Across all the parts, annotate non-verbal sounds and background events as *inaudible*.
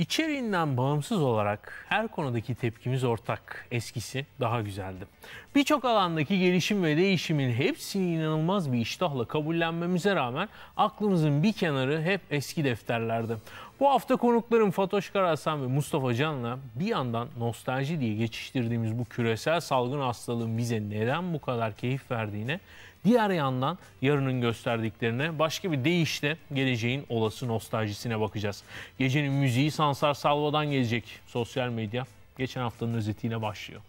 İçeriğinden bağımsız olarak her konudaki tepkimiz ortak. Eskisi daha güzeldi. Birçok alandaki gelişim ve değişimin hepsini inanılmaz bir iştahla kabullenmemize rağmen aklımızın bir kenarı hep eski defterlerde. Bu hafta konuklarım Fatoş Karasan ve Mustafa Can'la bir yandan nostalji diye geçiştirdiğimiz bu küresel salgın hastalığın bize neden bu kadar keyif verdiğine Diğer yandan yarının gösterdiklerine başka bir deyişle geleceğin olası nostaljisine bakacağız. Gecenin müziği Sansar Salva'dan gelecek. Sosyal medya geçen haftanın özetiyle başlıyor.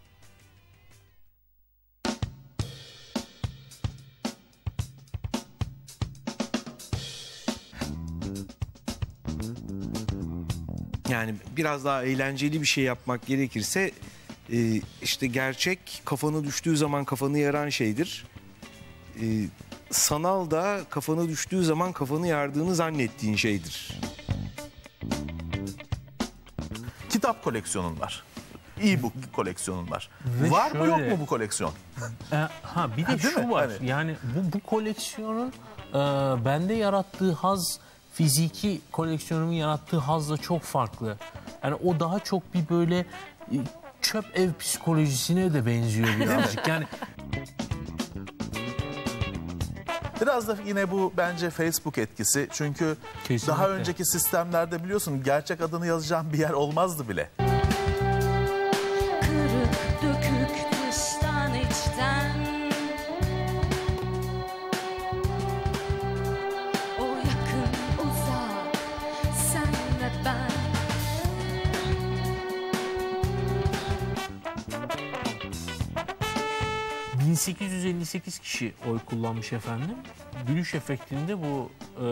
Yani biraz daha eğlenceli bir şey yapmak gerekirse e, işte gerçek kafanı düştüğü zaman kafanı yaran şeydir e, sanal da kafana düştüğü zaman kafanı yardığını zannettiğin şeydir. Kitap koleksiyonun var. E-book koleksiyonun var. Ve var mı yok şöyle- mu bu koleksiyon? E, ha bir de Ha, şu mi? var. Hani- Yani bu, bu koleksiyonun e, bende yarattığı haz fiziki koleksiyonumun yarattığı hazla çok farklı. Yani o daha çok bir böyle e, çöp ev psikolojisine de benziyor birazcık. Yani Biraz da yine bu bence Facebook etkisi. Çünkü Kesinlikle. daha önceki sistemlerde biliyorsun gerçek adını yazacağım bir yer olmazdı bile. 1858 kişi oy kullanmış efendim. Gülüş efektinde bu e,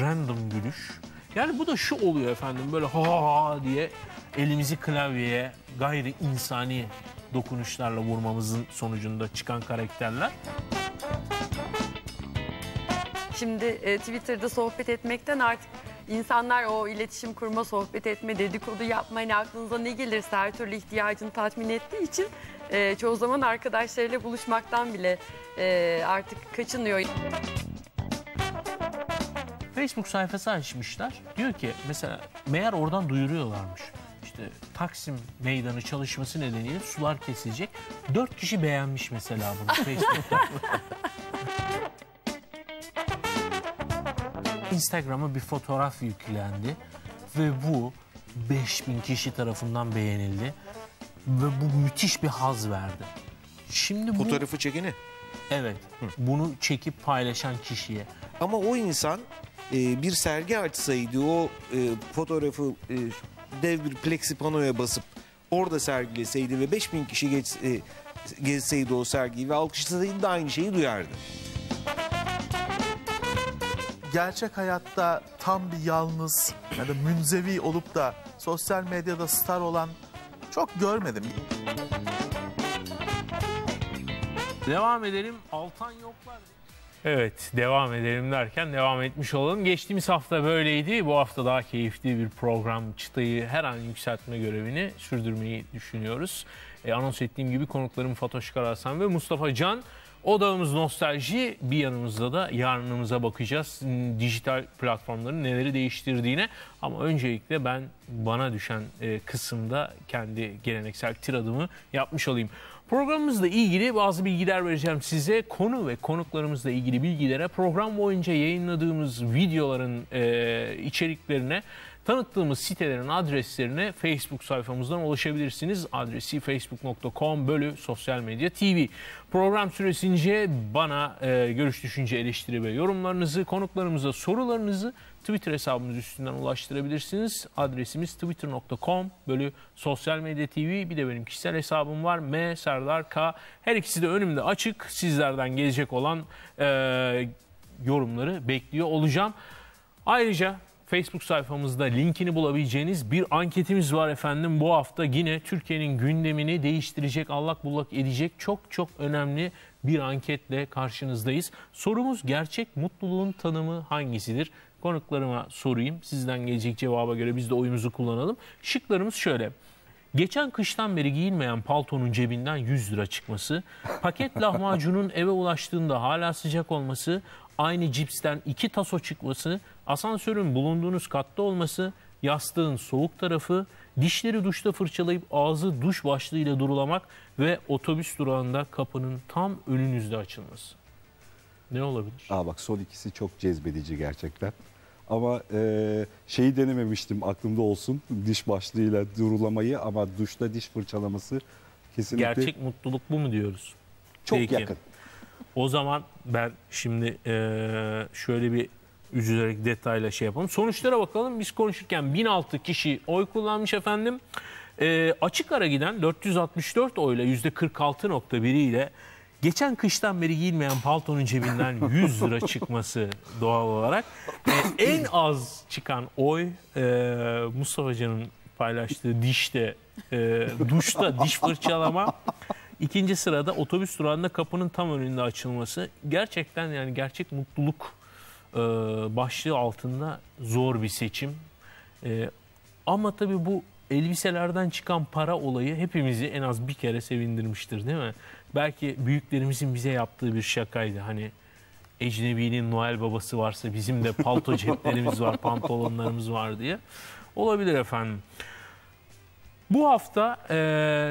random gülüş. Yani bu da şu oluyor efendim böyle ha ha ha diye elimizi klavyeye gayri insani dokunuşlarla vurmamızın sonucunda çıkan karakterler. Şimdi e, Twitter'da sohbet etmekten artık insanlar o iletişim kurma, sohbet etme, dedikodu yapma hani aklınıza ne gelirse her türlü ihtiyacını tatmin ettiği için e, çoğu zaman arkadaşlarıyla buluşmaktan bile e, artık kaçınıyor. Facebook sayfası açmışlar. Diyor ki mesela meğer oradan duyuruyorlarmış. İşte Taksim meydanı çalışması nedeniyle sular kesilecek. Dört kişi beğenmiş mesela bunu Facebook'ta. *laughs* Instagram'a bir fotoğraf yüklendi ve bu 5000 kişi tarafından beğenildi ve bu müthiş bir haz verdi. Şimdi bu Fotoğrafı çekeni. evet bunu çekip paylaşan kişiye Ama o insan e, bir sergi açsaydı o e, fotoğrafı e, dev bir plexi panoya basıp orada sergileseydi ve 5000 kişi geç, e, gezseydi o sergiyi ve alkışlasaydı da aynı şeyi duyardı. Gerçek hayatta tam bir yalnız ya da münzevi olup da sosyal medyada star olan çok görmedim. Devam edelim. Altan yoklar. Evet devam edelim derken devam etmiş olalım. Geçtiğimiz hafta böyleydi. Bu hafta daha keyifli bir program çıtayı her an yükseltme görevini sürdürmeyi düşünüyoruz. E, anons ettiğim gibi konuklarım Fatoş Karasan ve Mustafa Can. Odağımız nostalji bir yanımızda da yarınımıza bakacağız. Dijital platformların neleri değiştirdiğine ama öncelikle ben bana düşen e, kısımda kendi geleneksel tiradımı yapmış olayım. Programımızla ilgili bazı bilgiler vereceğim size. Konu ve konuklarımızla ilgili bilgilere program boyunca yayınladığımız videoların e, içeriklerine tanıttığımız sitelerin adreslerine Facebook sayfamızdan ulaşabilirsiniz. Adresi facebook.com bölü sosyal medya tv. Program süresince bana e, görüş, düşünce, eleştiri ve yorumlarınızı, konuklarımıza sorularınızı Twitter hesabımız üstünden ulaştırabilirsiniz. Adresimiz twitter.com bölü sosyal medya tv. Bir de benim kişisel hesabım var. M Serdar K. Her ikisi de önümde açık. Sizlerden gelecek olan e, yorumları bekliyor olacağım. Ayrıca Facebook sayfamızda linkini bulabileceğiniz bir anketimiz var efendim. Bu hafta yine Türkiye'nin gündemini değiştirecek, allak bullak edecek çok çok önemli bir anketle karşınızdayız. Sorumuz gerçek mutluluğun tanımı hangisidir? Konuklarıma sorayım. Sizden gelecek cevaba göre biz de oyumuzu kullanalım. Şıklarımız şöyle. Geçen kıştan beri giyilmeyen paltonun cebinden 100 lira çıkması, paket *laughs* lahmacunun eve ulaştığında hala sıcak olması, aynı cipsten iki taso çıkması, asansörün bulunduğunuz katta olması, yastığın soğuk tarafı, dişleri duşta fırçalayıp ağzı duş başlığıyla durulamak ve otobüs durağında kapının tam önünüzde açılması. Ne olabilir? Aa bak son ikisi çok cezbedici gerçekten. Ama e, şeyi denememiştim aklımda olsun diş başlığıyla durulamayı ama duşta diş fırçalaması kesinlikle Gerçek mutluluk bu mu diyoruz? çok Peki. yakın. O zaman ben şimdi eee, şöyle bir üzülerek detayla şey yapalım. Sonuçlara bakalım. Biz konuşurken 1006 kişi oy kullanmış efendim. Eee, açık ara giden 464 oyla %46.1 ile geçen kıştan beri giyilmeyen paltonun cebinden *laughs* 100 lira çıkması doğal olarak. Eee, en az çıkan oy eee Mustafa Can'ın paylaştığı dişte, eee, duşta diş fırçalama. İkinci sırada otobüs durağında kapının tam önünde açılması. Gerçekten yani gerçek mutluluk e, başlığı altında zor bir seçim. E, ama tabii bu elbiselerden çıkan para olayı hepimizi en az bir kere sevindirmiştir değil mi? Belki büyüklerimizin bize yaptığı bir şakaydı. Hani ecnebinin Noel babası varsa bizim de palto *laughs* ceplerimiz var, pantolonlarımız var diye. Olabilir efendim. Bu hafta e,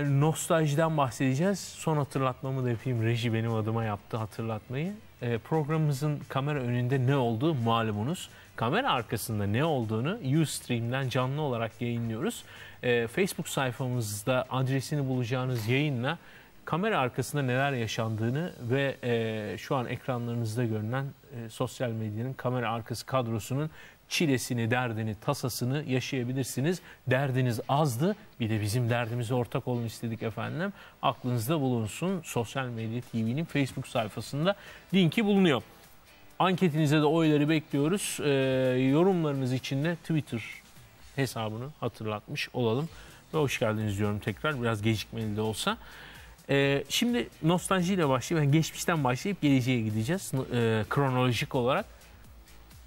nostaljiden bahsedeceğiz. Son hatırlatmamı da yapayım. Reji benim adıma yaptı hatırlatmayı. E, programımızın kamera önünde ne olduğu malumunuz. Kamera arkasında ne olduğunu Ustream'den canlı olarak yayınlıyoruz. E, Facebook sayfamızda adresini bulacağınız yayınla kamera arkasında neler yaşandığını ve e, şu an ekranlarınızda görünen e, sosyal medyanın kamera arkası kadrosunun çilesini, derdini, tasasını yaşayabilirsiniz. Derdiniz azdı. Bir de bizim derdimize ortak olun istedik efendim. Aklınızda bulunsun. Sosyal Medya TV'nin Facebook sayfasında linki bulunuyor. Anketinize de oyları bekliyoruz. Ee, yorumlarınız için de Twitter hesabını hatırlatmış olalım. Ve hoş geldiniz diyorum tekrar. Biraz gecikmeli de olsa. Ee, şimdi nostaljiyle başlayıp, yani geçmişten başlayıp geleceğe gideceğiz. Ee, kronolojik olarak.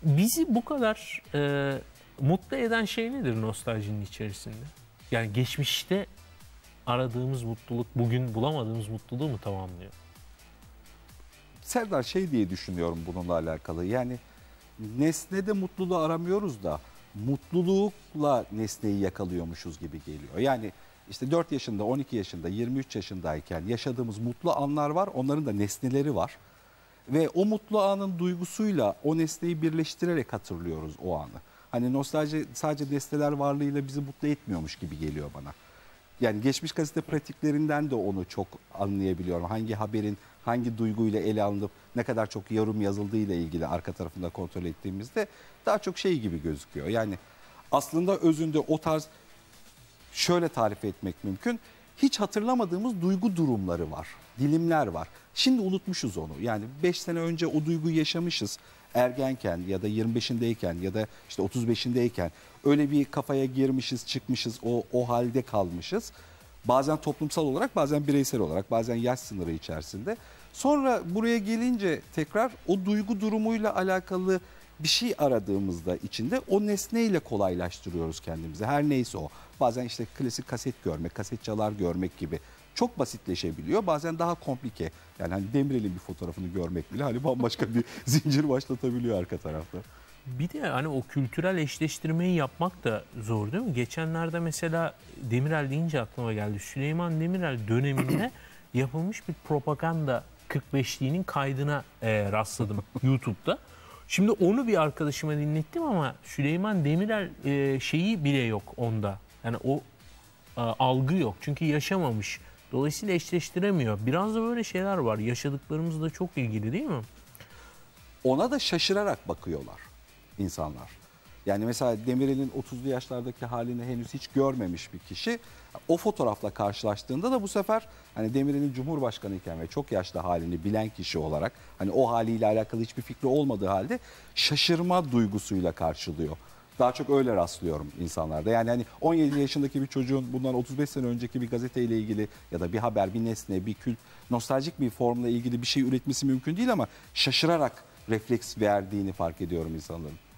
Bizi bu kadar e, mutlu eden şey nedir nostaljinin içerisinde? Yani geçmişte aradığımız mutluluk bugün bulamadığımız mutluluğu mu tamamlıyor? Serdar şey diye düşünüyorum bununla alakalı. Yani nesnede mutluluğu aramıyoruz da mutlulukla nesneyi yakalıyormuşuz gibi geliyor. Yani işte 4 yaşında, 12 yaşında, 23 yaşındayken yaşadığımız mutlu anlar var. Onların da nesneleri var. Ve o mutlu anın duygusuyla o nesneyi birleştirerek hatırlıyoruz o anı. Hani nostalji sadece nesneler varlığıyla bizi mutlu etmiyormuş gibi geliyor bana. Yani geçmiş gazete pratiklerinden de onu çok anlayabiliyorum. Hangi haberin hangi duyguyla ele alınıp ne kadar çok yorum yazıldığıyla ilgili arka tarafında kontrol ettiğimizde daha çok şey gibi gözüküyor. Yani aslında özünde o tarz şöyle tarif etmek mümkün. Hiç hatırlamadığımız duygu durumları var, dilimler var. Şimdi unutmuşuz onu. Yani 5 sene önce o duyguyu yaşamışız. Ergenken ya da 25'indeyken ya da işte 35'indeyken öyle bir kafaya girmişiz, çıkmışız, o o halde kalmışız. Bazen toplumsal olarak, bazen bireysel olarak, bazen yaş sınırı içerisinde. Sonra buraya gelince tekrar o duygu durumuyla alakalı bir şey aradığımızda içinde o nesneyle kolaylaştırıyoruz kendimizi. Her neyse o. Bazen işte klasik kaset görmek, kaset çalar görmek gibi çok basitleşebiliyor. Bazen daha komplike. Yani hani Demirel'in bir fotoğrafını görmek bile hani bambaşka bir *laughs* zincir başlatabiliyor arka tarafta. Bir de hani o kültürel eşleştirmeyi yapmak da zor değil mi? Geçenlerde mesela Demirel deyince aklıma geldi. Süleyman Demirel döneminde *clears throat* yapılmış bir propaganda 45'liğinin kaydına e, rastladım *laughs* YouTube'da. Şimdi onu bir arkadaşıma dinlettim ama Süleyman Demirel e, şeyi bile yok onda. Yani o e, algı yok. Çünkü yaşamamış. Dolayısıyla eşleştiremiyor. Biraz da böyle şeyler var. Yaşadıklarımızla çok ilgili değil mi? Ona da şaşırarak bakıyorlar insanlar. Yani mesela Demirel'in 30'lu yaşlardaki halini henüz hiç görmemiş bir kişi o fotoğrafla karşılaştığında da bu sefer hani Demirel'in Cumhurbaşkanı iken ve çok yaşlı halini bilen kişi olarak hani o haliyle alakalı hiçbir fikri olmadığı halde şaşırma duygusuyla karşılıyor. Daha çok öyle rastlıyorum insanlarda. Yani hani 17 yaşındaki bir çocuğun bundan 35 sene önceki bir gazeteyle ilgili ya da bir haber, bir nesne, bir kült, nostaljik bir formla ilgili bir şey üretmesi mümkün değil ama şaşırarak refleks verdiğini fark ediyorum insanların.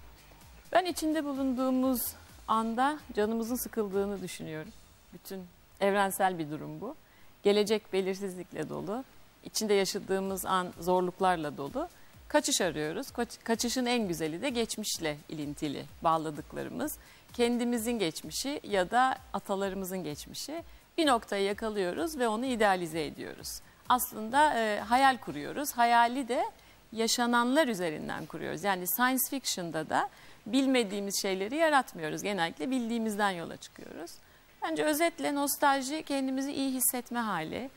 Ben içinde bulunduğumuz anda canımızın sıkıldığını düşünüyorum. Bütün evrensel bir durum bu. Gelecek belirsizlikle dolu. İçinde yaşadığımız an zorluklarla dolu. kaçış arıyoruz. Kaç- Kaçışın en güzeli de geçmişle ilintili bağladıklarımız. Kendimizin geçmişi ya da atalarımızın geçmişi bir noktayı yakalıyoruz ve onu idealize ediyoruz. Aslında e, hayal kuruyoruz. Hayali de yaşananlar üzerinden kuruyoruz. Yani science fiction'da da bilmediğimiz şeyleri yaratmıyoruz. Genellikle bildiğimizden yola çıkıyoruz. Bence özetle nostalji kendimizi iyi hissetme hali.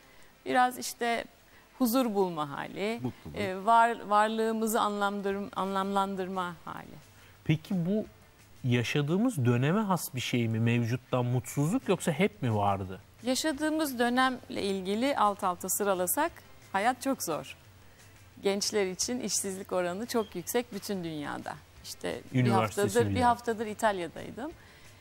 Biraz işte huzur bulma hali. Mutluluk. e, var, varlığımızı anlamdır, anlamlandırma hali. Peki bu yaşadığımız döneme has bir şey mi? Mevcuttan mutsuzluk yoksa hep mi vardı? Yaşadığımız dönemle ilgili alt alta sıralasak hayat çok zor. Gençler için işsizlik oranı çok yüksek bütün dünyada. İşte bir haftadır bir haftadır İtalya'daydım.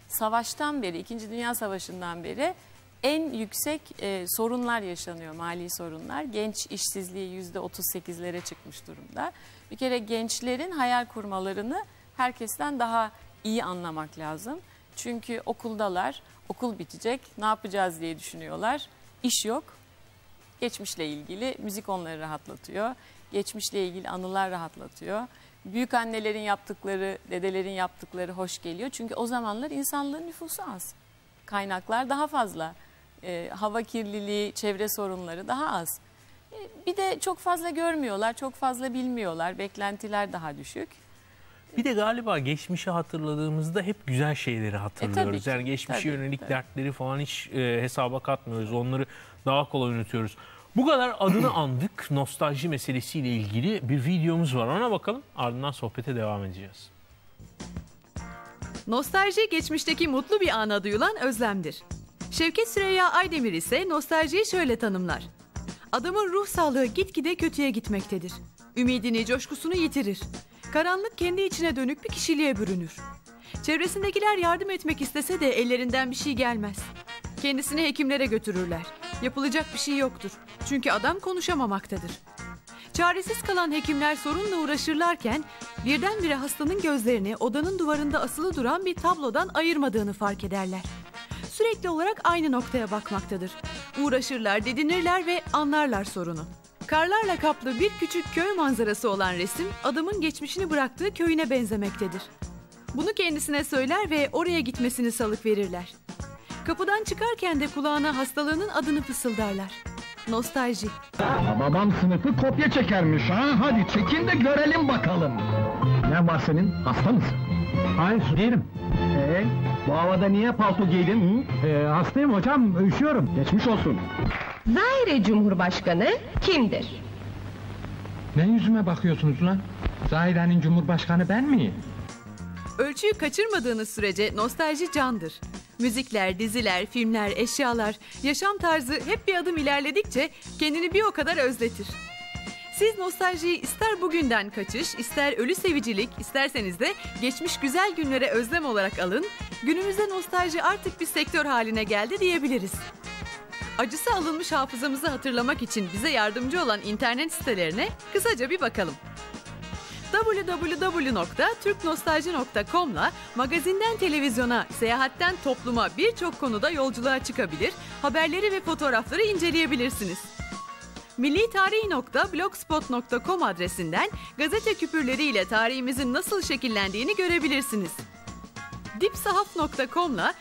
Savaştan beri, İkinci Dünya Savaşı'ndan beri en yüksek e, sorunlar yaşanıyor, mali sorunlar. Genç işsizliği yüzde 38'lere çıkmış durumda. Bir kere gençlerin hayal kurmalarını herkesten daha iyi anlamak lazım. Çünkü okuldalar, okul bitecek, ne yapacağız diye düşünüyorlar. İş yok. Geçmişle ilgili müzik onları rahatlatıyor. Geçmişle ilgili anılar rahatlatıyor. Büyük annelerin yaptıkları, dedelerin yaptıkları hoş geliyor. Çünkü o zamanlar insanlığın nüfusu az. Kaynaklar daha fazla. Ee, hava kirliliği, çevre sorunları daha az. Ee, bir de çok fazla görmüyorlar, çok fazla bilmiyorlar. Beklentiler daha düşük. Bir de galiba geçmişi hatırladığımızda hep güzel şeyleri hatırlıyoruz. ki, yani geçmişe tabii, yönelik tabii. dertleri falan hiç e, hesaba katmıyoruz. Onları daha kolay unutuyoruz. Bu kadar adını *clears throat* andık nostalji meselesiyle ilgili bir videomuz var. Ona bakalım ardından sohbete devam edeceğiz. Nostalji geçmişteki mutlu bir ana duyulan özlemdir. Şevket Süreyya Aydemir ise nostaljiyi şöyle tanımlar. Adamın ruh sağlığı gitgide kötüye gitmektedir. Ümidini, coşkusunu yitirir. Karanlık kendi içine dönük bir kişiliğe bürünür. Çevresindekiler yardım etmek istese de ellerinden bir şey gelmez. Kendisini hekimlere götürürler. Yapılacak bir şey yoktur. Çünkü adam konuşamamaktadır. Çaresiz kalan hekimler sorunla uğraşırlarken birdenbire hastanın gözlerini odanın duvarında asılı duran bir tablodan ayırmadığını fark ederler. Sürekli olarak aynı noktaya bakmaktadır. Uğraşırlar, didinirler ve anlarlar sorunu. Karlarla kaplı bir küçük köy manzarası olan resim adamın geçmişini bıraktığı köyüne benzemektedir. Bunu kendisine söyler ve oraya gitmesini salık verirler. Kapıdan çıkarken de kulağına hastalığının adını fısıldarlar. Nostalji. Babam sınıfı kopya çekermiş ha. Hadi çekin de görelim bakalım. Ne var senin? Hasta mısın? Hayır değilim. Ee, bu havada niye palto giydin? Ee, hastayım hocam, üşüyorum. Geçmiş olsun. Zaire Cumhurbaşkanı kimdir? Ne yüzüme bakıyorsunuz lan? Zahire'nin cumhurbaşkanı ben miyim? Ölçüyü kaçırmadığınız sürece nostalji candır. Müzikler, diziler, filmler, eşyalar, yaşam tarzı hep bir adım ilerledikçe kendini bir o kadar özletir. Siz nostaljiyi ister bugünden kaçış, ister ölü sevicilik, isterseniz de geçmiş güzel günlere özlem olarak alın, günümüzde nostalji artık bir sektör haline geldi diyebiliriz. Acısı alınmış hafızamızı hatırlamak için bize yardımcı olan internet sitelerine kısaca bir bakalım www.türknostalji.com'la magazinden televizyona, seyahatten topluma birçok konuda yolculuğa çıkabilir, haberleri ve fotoğrafları inceleyebilirsiniz. millitarih.blogspot.com adresinden gazete küpürleriyle tarihimizin nasıl şekillendiğini görebilirsiniz. dipsahaf.com'la